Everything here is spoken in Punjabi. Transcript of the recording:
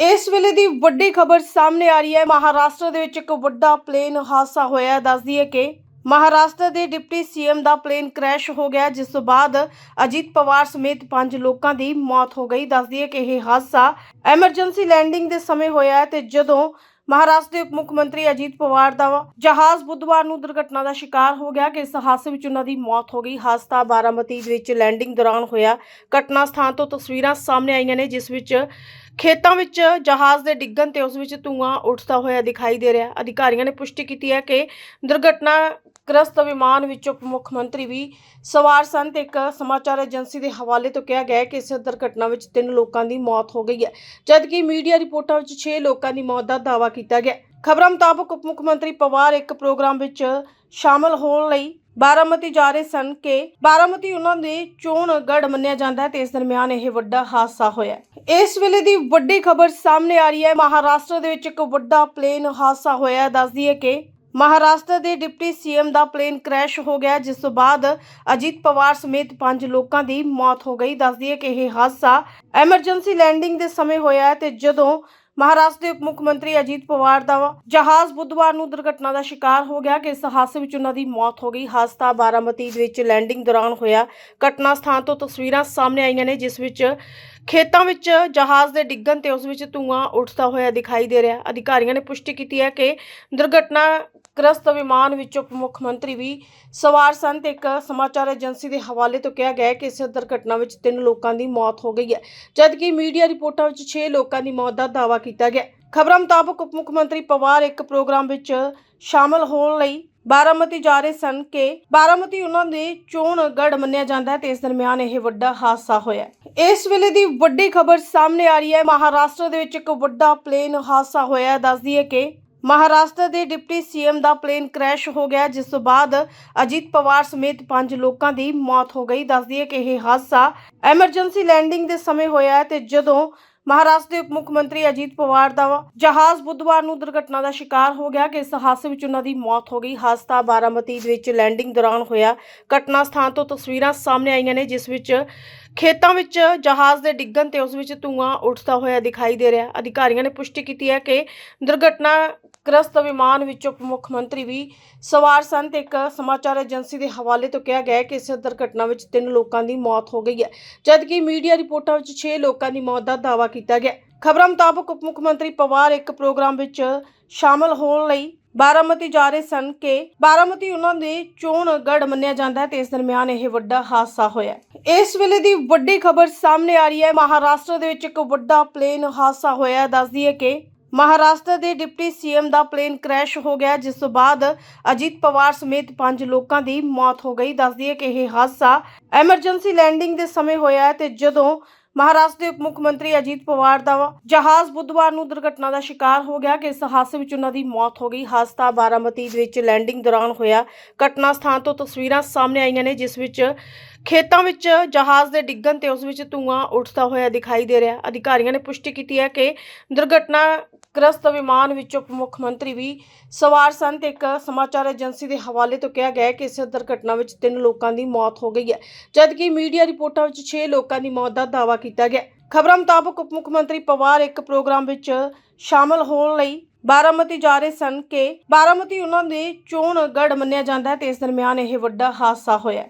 ਇਸ ਵੇਲੇ ਦੀ ਵੱਡੀ ਖਬਰ ਸਾਹਮਣੇ ਆ ਰਹੀ ਹੈ। ਮਹਾਰਾਸ਼ਟਰ ਦੇ ਵਿੱਚ ਇੱਕ ਵੱਡਾ ਪਲੇਨ ਹਾਦਸਾ ਹੋਇਆ ਦੱਸਦੀ ਹੈ ਕਿ ਮਹਾਰਾਸ਼ਟਰ ਦੇ ਡਿਪਟੀ ਸੀਐਮ ਦਾ ਪਲੇਨ ਕ੍ਰੈਸ਼ ਹੋ ਗਿਆ। ਜਿਸ ਤੋਂ ਬਾਅਦ ਅਜੀਤ ਪਵਾਰ ਸਮੇਤ ਪੰਜ ਲੋਕਾਂ ਦੀ ਮੌਤ ਹੋ ਗਈ। ਦੱਸਦੀ ਹੈ ਕਿ ਇਹ ਹਾਦਸਾ ਐਮਰਜੈਂਸੀ ਲੈਂਡਿੰਗ ਦੇ ਸਮੇਂ ਹੋਇਆ ਹੈ ਤੇ ਜਦੋਂ ਮਹਾਰਾਸ਼ਟਰ ਦੇ ਉਪ ਮੁੱਖ ਮੰਤਰੀ ਅਜੀਤ ਪਵਾਰ ਦਾ ਜਹਾਜ਼ ਬੁੱਧਵਾਰ ਨੂੰ ਦੁਰਘਟਨਾ ਦਾ ਸ਼ਿਕਾਰ ਹੋ ਗਿਆ ਕਿ ਇਸ ਹਾਦਸੇ ਵਿੱਚ ਉਹਨਾਂ ਦੀ ਮੌਤ ਹੋ ਗਈ। ਹਾਦਸਾ ਬਾਰਾਮਤੀ ਵਿੱਚ ਲੈਂਡਿੰਗ ਦੌਰਾਨ ਹੋਇਆ। ਘਟਨਾ ਸਥਾਨ ਤੋਂ ਤਸਵੀਰਾਂ ਸਾਹਮਣੇ ਆਈਆਂ ਨੇ, ਜਿਸ ਵਿੱਚ ਖੇਤਾਂ ਵਿੱਚ ਜਹਾਜ਼ ਦੇ ਡਿੱਗਣ ਤੇ ਉਸ ਵਿੱਚ ਧੂਆਂ ਉੱਠਦਾ ਹੋਇਆ ਦਿਖਾਈ ਦੇ ਰਿਹਾ। ਅਧਿਕਾਰੀਆਂ ਨੇ ਪੁਸ਼ਟੀ ਕੀਤੀ ਹੈ ਕਿ ਦੁਰਘਟਨਾ ਗ੍ਰਸਤ ਵਿਮਾਨ ਵਿੱਚ ਉਪ ਮੁੱਖ ਮੰਤਰੀ ਵੀ ਸਵਾਰ ਸਨ ਤੇ ਇੱਕ ਸਮਾਚਾਰ ਏਜੰਸੀ ਦੇ ਹਵਾਲੇ ਤੋਂ ਕਿਹਾ ਗਿਆ ਕਿ ਇਸ ਦੁਰਘਟਨਾ ਵਿੱਚ ਤਿੰਨ ਲੋਕਾਂ ਦੀ ਮੌਤ ਹੋ ਗਈ ਹੈ, ਜਦਕਿ ਮੀਡੀਆ ਰਿਪੋਰਟਾਂ ਵਿੱਚ 6 ਲੋਕਾਂ ਦੀ ਮੌਤ ਦਾ ਦਾਅਵਾ ਕੀਤਾ ਗਿਆ ਖਬਰਾਂ ਮੁਤਾਬਕ ਉਪ ਮੁੱਖ ਮੰਤਰੀ ਪਵਾਰ ਇੱਕ ਪ੍ਰੋਗਰਾਮ ਵਿੱਚ ਸ਼ਾਮਲ ਹੋਣ ਲਈ ਬਾਰਾਮਤੀ ਜਾ ਰਹੇ ਸਨ ਕਿ ਬਾਰਾਮਤੀ ਉਹਨਾਂ ਦੇ ਚੋਣ ਗੜ ਮੰਨਿਆ ਜਾਂਦਾ ਹੈ ਤੇ ਇਸ ਦਰਮਿਆਨ ਇਹ ਵੱਡਾ ਹਾਦਸਾ ਹੋਇਆ ਇਸ ਵੇਲੇ ਦੀ ਵੱਡੀ ਖਬਰ ਸਾਹਮਣੇ ਆ ਰਹੀ ਹੈ। ਮਹਾਰਾਸ਼ਟਰ ਦੇ ਵਿੱਚ ਇੱਕ ਵੱਡਾ ਪਲੇਨ ਹਾਦਸਾ ਹੋਇਆ ਦੱਸਦੀ ਹੈ ਕਿ ਮਹਾਰਾਸ਼ਟਰ ਦੇ ਡਿਪਟੀ ਸੀਐਮ ਦਾ ਪਲੇਨ ਕ੍ਰੈਸ਼ ਹੋ ਗਿਆ, ਜਿਸ ਤੋਂ ਬਾਅਦ ਅਜੀਤ ਪਵਾਰ ਸਮੇਤ ਪੰਜ ਲੋਕਾਂ ਦੀ ਮੌਤ ਹੋ ਗਈ। ਦੱਸਦੀ ਹੈ ਕਿ ਇਹ ਹਾਦਸਾ ਐਮਰਜੈਂਸੀ ਲੈਂਡਿੰਗ ਦੇ ਸਮੇਂ ਹੋਇਆ ਹੈ ਤੇ ਜਦੋਂ ਮਹਾਰਾਸ਼ਟਰ ਦੇ ਉਪ ਮੁੱਖ ਮੰਤਰੀ ਅਜੀਤ ਪਵਾਰ ਦਾ ਜਹਾਜ਼ ਬੁੱਧਵਾਰ ਨੂੰ ਦੁਰਘਟਨਾ ਦਾ ਸ਼ਿਕਾਰ ਹੋ ਗਿਆ, ਕਿ ਇਸ ਹਾਦਸੇ ਵਿੱਚ ਉਹਨਾਂ ਦੀ ਮੌਤ ਹੋ ਗਈ। ਹਾਦਸਾ ਬਾਰਾਮਤੀ ਵਿੱਚ ਲੈਂਡਿੰਗ ਦੌਰਾਨ ਹੋਇਆ। ਘਟਨਾ ਸਥਾਨ ਤੋਂ ਤਸਵੀਰਾਂ ਸਾਹਮਣੇ ਆਈਆਂ ਨੇ, ਜਿਸ ਵਿੱਚ ਖੇਤਾਂ ਵਿੱਚ ਜਹਾਜ਼ ਦੇ ਡਿੱਗਣ ਤੇ ਉਸ ਵਿੱਚ ਧੂਆਂ ਉੱਠਦਾ ਹੋਇਆ ਦਿਖਾਈ ਦੇ ਰਿਹਾ। ਅਧਿਕਾਰੀਆਂ ਨੇ ਪੁਸ਼ਟੀ ਕੀਤੀ ਹੈ ਕਿ ਦੁਰਘਟਨਾ ਗ੍ਰਸਤ ਵਿਮਾਨ ਵਿੱਚ ਉਪ ਮੁੱਖ ਮੰਤਰੀ ਵੀ ਸਵਾਰ ਸਨ ਤੇ ਇੱਕ ਸਮਾਚਾਰ ਏਜੰਸੀ ਦੇ ਹਵਾਲੇ ਤੋਂ ਕਿਹਾ ਗਿਆ ਕਿ ਇਸ ਦੁਰਘਟਨਾ ਵਿੱਚ ਤਿੰਨ ਲੋਕਾਂ ਦੀ ਮੌਤ ਹੋ ਗਈ ਹੈ, ਜਦਕਿ ਮੀਡੀਆ ਰਿਪੋਰਟਾਂ ਵਿੱਚ 6 ਲੋਕਾਂ ਦੀ ਮੌਤ ਦਾ ਦਾਅਵਾ ਕੀਤਾ ਗਿਆ ਖਬਰਾਂ ਮੁਤਾਬਕ ਉਪ ਮੁੱਖ ਮੰਤਰੀ ਪਵਾਰ ਇੱਕ ਪ੍ਰੋਗਰਾਮ ਵਿੱਚ ਸ਼ਾਮਲ ਹੋਣ ਲਈ ਬਾਰਾਮਤੀ ਜਾ ਰਹੇ ਸਨ ਕਿ ਬਾਰਾਮਤੀ ਉਹਨਾਂ ਦੇ ਚੋਣ ਗੜ ਮੰਨਿਆ ਜਾਂਦਾ ਹੈ ਤੇ ਇਸ ਦਰਮਿਆਨ ਇਹ ਵੱਡਾ ਹਾਦਸਾ ਹੋਇਆ ਇਸ ਵੇਲੇ ਦੀ ਵੱਡੀ ਖਬਰ ਸਾਹਮਣੇ ਆ ਰਹੀ ਹੈ। ਮਹਾਰਾਸ਼ਟਰ ਦੇ ਵਿੱਚ ਇੱਕ ਵੱਡਾ ਪਲੇਨ ਹਾਦਸਾ ਹੋਇਆ ਦੱਸਦੀ ਹੈ ਕਿ ਮਹਾਰਾਸ਼ਟਰ ਦੇ ਡਿਪਟੀ ਸੀਐਮ ਦਾ ਪਲੇਨ ਕ੍ਰੈਸ਼ ਹੋ ਗਿਆ, ਜਿਸ ਤੋਂ ਬਾਅਦ ਅਜੀਤ ਪਵਾਰ ਸਮੇਤ ਪੰਜ ਲੋਕਾਂ ਦੀ ਮੌਤ ਹੋ ਗਈ। ਦੱਸਦੀ ਹੈ ਕਿ ਇਹ ਹਾਦਸਾ ਐਮਰਜੈਂਸੀ ਲੈਂਡਿੰਗ ਦੇ ਸਮੇਂ ਹੋਇਆ ਹੈ ਤੇ ਜਦੋਂ ਮਹਾਰਾਸ਼ਟਰ ਦੇ ਉਪ ਮੁੱਖ ਮੰਤਰੀ ਅਜੀਤ ਪਵਾਰ ਦਾ ਜਹਾਜ਼ ਬੁੱਧਵਾਰ ਨੂੰ ਦੁਰਘਟਨਾ ਦਾ ਸ਼ਿਕਾਰ ਹੋ ਗਿਆ, ਕਿ ਇਸ ਹਾਦਸੇ ਵਿੱਚ ਉਹਨਾਂ ਦੀ ਮੌਤ ਹੋ ਗਈ। ਹਾਦਸਾ ਬਾਰਾਮਤੀ ਦੇ ਵਿੱਚ ਲੈਂਡਿੰਗ ਦੌਰਾਨ ਹੋਇਆ। ਘਟਨਾ ਸਥਾਨ ਤੋਂ ਤਸਵੀਰਾਂ ਸਾਹਮਣੇ ਆਈਆਂ ਨੇ, ਜਿਸ ਵਿੱਚ ਖੇਤਾਂ ਵਿੱਚ ਜਹਾਜ਼ ਦੇ ਡਿੱਗਣ ਤੇ ਉਸ ਵਿੱਚ ਧੂਆਂ ਉੱਠਦਾ ਹੋਇਆ ਦਿਖਾਈ ਦੇ ਰਿਹਾ। ਅਧਿਕਾਰੀਆਂ ਨੇ ਪੁਸ਼ਟੀ ਕੀਤੀ ਹੈ ਕਿ ਦੁਰਘਟਨਾ ਗ੍ਰਸਤ ਵਿਮਾਨ ਵਿੱਚ ਉਪ ਮੁੱਖ ਮੰਤਰੀ ਵੀ ਸਵਾਰ ਸਨ ਤੇ ਇੱਕ ਸਮਾਚਾਰ ਏਜੰਸੀ ਦੇ ਹਵਾਲੇ ਤੋਂ ਕਿਹਾ ਗਿਆ ਹੈ ਕਿ ਇਸ ਦੁਰਘਟਨਾ ਵਿੱਚ ਤਿੰਨ ਲੋਕਾਂ ਦੀ ਮੌਤ ਹੋ ਗਈ ਹੈ, ਜਦਕਿ ਮੀਡੀਆ ਰਿਪੋਰਟਾਂ ਵਿੱਚ 6 ਲੋਕਾਂ ਦੀ ਮੌਤ ਦਾ ਦਾਅਵਾ ਕੀਤਾ ਗਿਆ ਖਬਰਾਂ ਮੁਤਾਬਕ ਉਪ ਮੁੱਖ ਮੰਤਰੀ ਪਵਾਰ ਇੱਕ ਪ੍ਰੋਗਰਾਮ ਵਿੱਚ ਸ਼ਾਮਲ ਹੋਣ ਲਈ ਬਾਰਾਮਤੀ ਜਾ ਰਹੇ ਸਨ ਕਿ ਬਾਰਾਮਤੀ ਉਹਨਾਂ ਦੇ ਚੋਣ ਗੜ ਮੰਨਿਆ ਜਾਂਦਾ ਹੈ ਤੇ ਇਸ ਦਰਮਿਆਨ ਇਹ ਵੱਡਾ ਹਾਦਸਾ ਹੋਇਆ ਇਸ ਵੇਲੇ ਦੀ ਵੱਡੀ ਖਬਰ ਸਾਹਮਣੇ ਆ ਰਹੀ ਹੈ। ਮਹਾਰਾਸ਼ਟਰ ਦੇ ਵਿੱਚ ਇੱਕ ਵੱਡਾ ਪਲੇਨ ਹਾਦਸਾ ਹੋਇਆ ਦੱਸਦੀ ਹੈ ਕਿ ਮਹਾਰਾਸ਼ਟਰ ਦੇ ਡਿਪਟੀ ਸੀਐਮ ਦਾ ਪਲੇਨ ਕ੍ਰੈਸ਼ ਹੋ ਗਿਆ, ਜਿਸ ਤੋਂ ਬਾਅਦ ਅਜੀਤ ਪਵਾਰ ਸਮੇਤ ਪੰਜ ਲੋਕਾਂ ਦੀ ਮੌਤ ਹੋ ਗਈ। ਦੱਸਦੀ ਹੈ ਕਿ ਇਹ ਹਾਦਸਾ ਐਮਰਜੈਂਸੀ ਲੈਂਡਿੰਗ ਦੇ ਸਮੇਂ ਹੋਇਆ ਹੈ ਤੇ ਜਦੋਂ ਮਹਾਰਾਸ਼ਟਰ ਦੇ ਉਪ ਮੁੱਖ ਮੰਤਰੀ ਅਜੀਤ ਪਵਾਰ ਦਾ ਜਹਾਜ਼ ਬੁੱਧਵਾਰ ਨੂੰ ਦੁਰਘਟਨਾ ਦਾ ਸ਼ਿਕਾਰ ਹੋ ਗਿਆ ਕਿ ਇਸ ਹਾਦਸੇ ਵਿੱਚ ਉਹਨਾਂ ਦੀ ਮੌਤ ਹੋ ਗਈ। ਹਾਦਸਾ ਬਾਰਾਮਤੀ ਦੇ ਵਿੱਚ ਲੈਂਡਿੰਗ ਦੌਰਾਨ ਹੋਇਆ। ਘਟਨਾ ਸਥਾਨ ਤੋਂ ਤਸਵੀਰਾਂ ਸਾਹਮਣੇ ਆਈਆਂ ਨੇ, ਜਿਸ ਵਿੱਚ ਖੇਤਾਂ ਵਿੱਚ ਜਹਾਜ਼ ਦੇ ਡਿੱਗਣ ਤੇ ਉਸ ਵਿੱਚ ਧੂਆਂ ਉੱਠਦਾ ਹੋਇਆ ਦਿਖਾਈ ਦੇ ਰਿਹਾ। ਅਧਿਕਾਰੀਆਂ ਨੇ ਪੁਸ਼ਟੀ ਕੀਤੀ ਹੈ ਕਿ ਦੁਰਘਟਨਾ ਗ੍ਰਸਤ ਵਿਮਾਨ ਵਿੱਚ ਉਪ ਮੁੱਖ ਮੰਤਰੀ ਵੀ ਸਵਾਰ ਸਨ ਤੇ ਇੱਕ ਸਮਾਚਾਰ ਏਜੰਸੀ ਦੇ ਹਵਾਲੇ ਤੋਂ ਕਿਹਾ ਗਿਆ ਹੈ ਕਿ ਇਸ ਦੁਰਘਟਨਾ ਵਿੱਚ ਤਿੰਨ ਲੋਕਾਂ ਦੀ ਮੌਤ ਹੋ ਗਈ ਹੈ, ਜਦਕਿ ਮੀਡੀਆ ਰਿਪੋਰਟਾਂ ਵਿੱਚ 6 ਲੋਕਾਂ ਦੀ ਮੌਤ ਦਾ ਦਾਅਵਾ ਕੀਤਾ ਗਿਆ ਖਬਰਾਂ ਮੁਤਾਬਕ ਉਪ ਮੁੱਖ ਮੰਤਰੀ ਪਵਾਰ ਇੱਕ ਪ੍ਰੋਗਰਾਮ ਵਿੱਚ ਸ਼ਾਮਲ ਹੋਣ ਲਈ ਬਾਰਾਮਤੀ ਜਾ ਰਹੇ ਸਨ ਕਿ ਬਾਰਾਮਤੀ ਉਹਨਾਂ ਦੇ ਚੋਣ ਗੜ ਮੰਨਿਆ ਜਾਂਦਾ ਹੈ ਤੇ ਇਸ ਦਰਮਿਆਨ ਇਹ ਵੱਡਾ ਹਾਦਸਾ ਹੋਇਆ